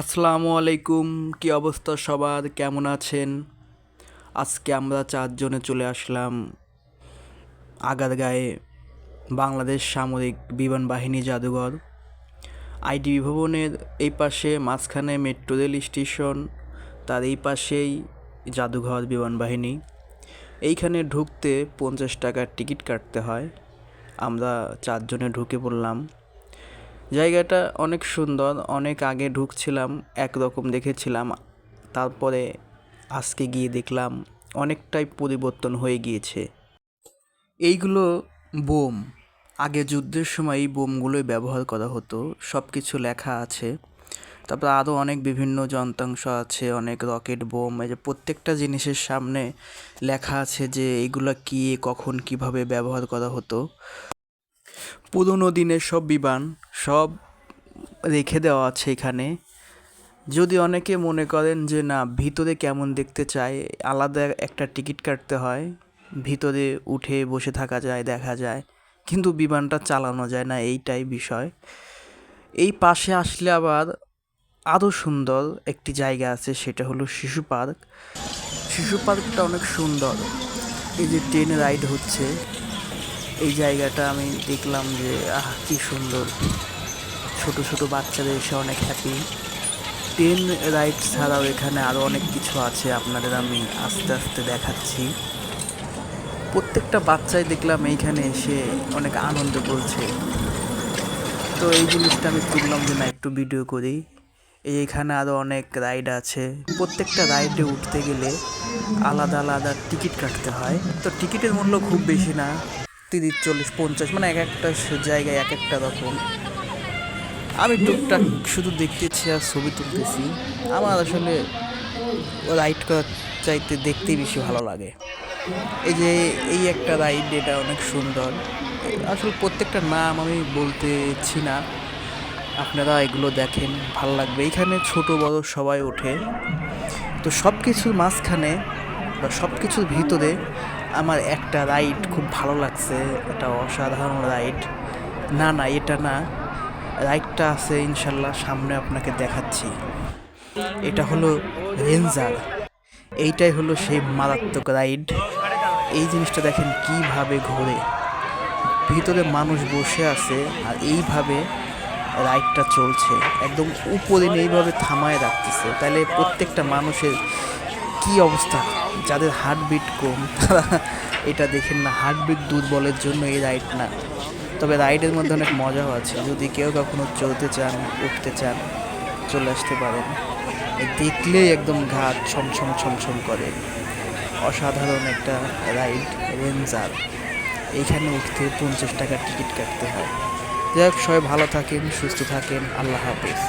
আসসালামু আলাইকুম, কি অবস্থা সবার? কেমন আছেন? আজকে আমরা চারজনে চলে আসলাম আগারগাঁয়ে বাংলাদেশ সামরিক বিমান বাহিনী জাদুঘর। আইডিবি ভবনের এই পাশে মাঝখানে মেট্রো রেল স্টেশন, তার এই পাশেই জাদুঘর বিমান বাহিনী। এইখানে ঢুকতে পঞ্চাশ টাকার টিকিট কাটতে হয়। আমরা চারজনে ঢুকে পড়লাম। জায়গাটা অনেক সুন্দর, অনেক আগে ঢুকছিলাম, একরকম দেখেছিলাম। তারপরে আজকে গিয়ে দেখলাম অনেকটাই পরিবর্তন হয়ে গিয়েছে। এইগুলো বোম। আগে যুদ্ধের সময় এই বোমগুলোই ব্যবহার করা হতো সব কিছু লেখা আছে। তারপর আরও অনেক বিভিন্ন যন্ত্রাংশ আছে, অনেক রকেট, বোম, এই যে প্রত্যেকটা জিনিসের সামনে লেখা আছে যে এইগুলো কী, কখন, কীভাবে ব্যবহার করা হতো। পুরোনো দিনের সব বিমান সব রেখে দেওয়া আছে এখানে। যদি অনেকে মনে করেন যে, না, ভিতরে কেমন দেখতে চায়, আলাদা একটা টিকিট কাটতে হয়, ভিতরে উঠে বসে থাকা যায়, দেখা যায়। কিন্তু বিমানটা চালানো যায় না, এইটাই বিষয়। এই পাশে আসলে আবার আরও সুন্দর একটি জায়গা আছে, সেটা হলো শিশু পার্ক। শিশু পার্কটা অনেক সুন্দর। এই যে ট্রেন রাইড হচ্ছে। এই জায়গাটা আমি দেখলাম যে, আহ, কি সুন্দর। ছোট ছোট বাচ্চাদের এসে অনেক হ্যাপি ট্রেন রাইড ছাড়াও এখানে আরও অনেক কিছু আছে আপনাদের আমি আস্তে আস্তে দেখাচ্ছি। প্রত্যেকটা বাচ্চাই দেখলাম এইখানে এসে অনেক আনন্দ করছে। তো এই জিনিসটা আমি তুললাম যে, না, একটু ভিডিও করি। এই এখানে আরও অনেক রাইড আছে। প্রত্যেকটা রাইডে উঠতে গেলে আলাদা আলাদা টিকিট কাটতে হয়। তো টিকিটের মূল্য খুব বেশি না। তিরিশ, চল্লিশ, পঞ্চাশ মানে এক একটা জায়গায় এক একটা রকম। আমি টুকটাক শুধু দেখতেছি আর ছবি তুলতেছি। আমার আসলে রাইড করার চাইতে দেখতেই বেশি ভালো লাগে। এই যে, এই একটা রাইড এটা অনেক সুন্দর। আসলে প্রত্যেকটা নাম আমি বলতেছি না। আপনারা এগুলো দেখেন, ভালো লাগবে। এইখানে ছোট, বড় সবাই ওঠে। তো সব কিছুর মাঝখানে বা সব কিছুর ভিতরে আমার একটা রাইড খুব ভালো লাগছে এটা অসাধারণ রাইড না না, এটা না। রাইডটা আছে ইনশাল্লাহ সামনে আপনাকে দেখাচ্ছি। এটা হলো রেঞ্জার এইটাই হলো সেই মারাত্মক রাইড এই জিনিসটা দেখেন কীভাবে ঘোরে। ভিতরে মানুষ বসে আছে আর এইভাবে রাইডটা চলছে। একদম উপরে এইভাবে থামায় রাখতেছে। তাহলে প্রত্যেকটা মানুষের কি অবস্থা? যাদের হার্টবিট কম এটা দেখেন না হার্টবিট দুর্বলের জন্য এই রাইড না। তবে রাইডের মধ্যে অনেক মজাও আছে। যদি কেউ কখনো চলতে চান, উঠতে চান, চলে আসতে পারেন। দেখলেই একদম ঘাট ছমছম ছমছম করে। অসাধারণ একটা রাইড রেঞ্জার এইখানে উঠতে পঞ্চাশ টাকার টিকিট কাটতে হয়। যাই হোক, সবাই ভালো থাকেন, সুস্থ থাকেন। আল্লাহ হাফেজ।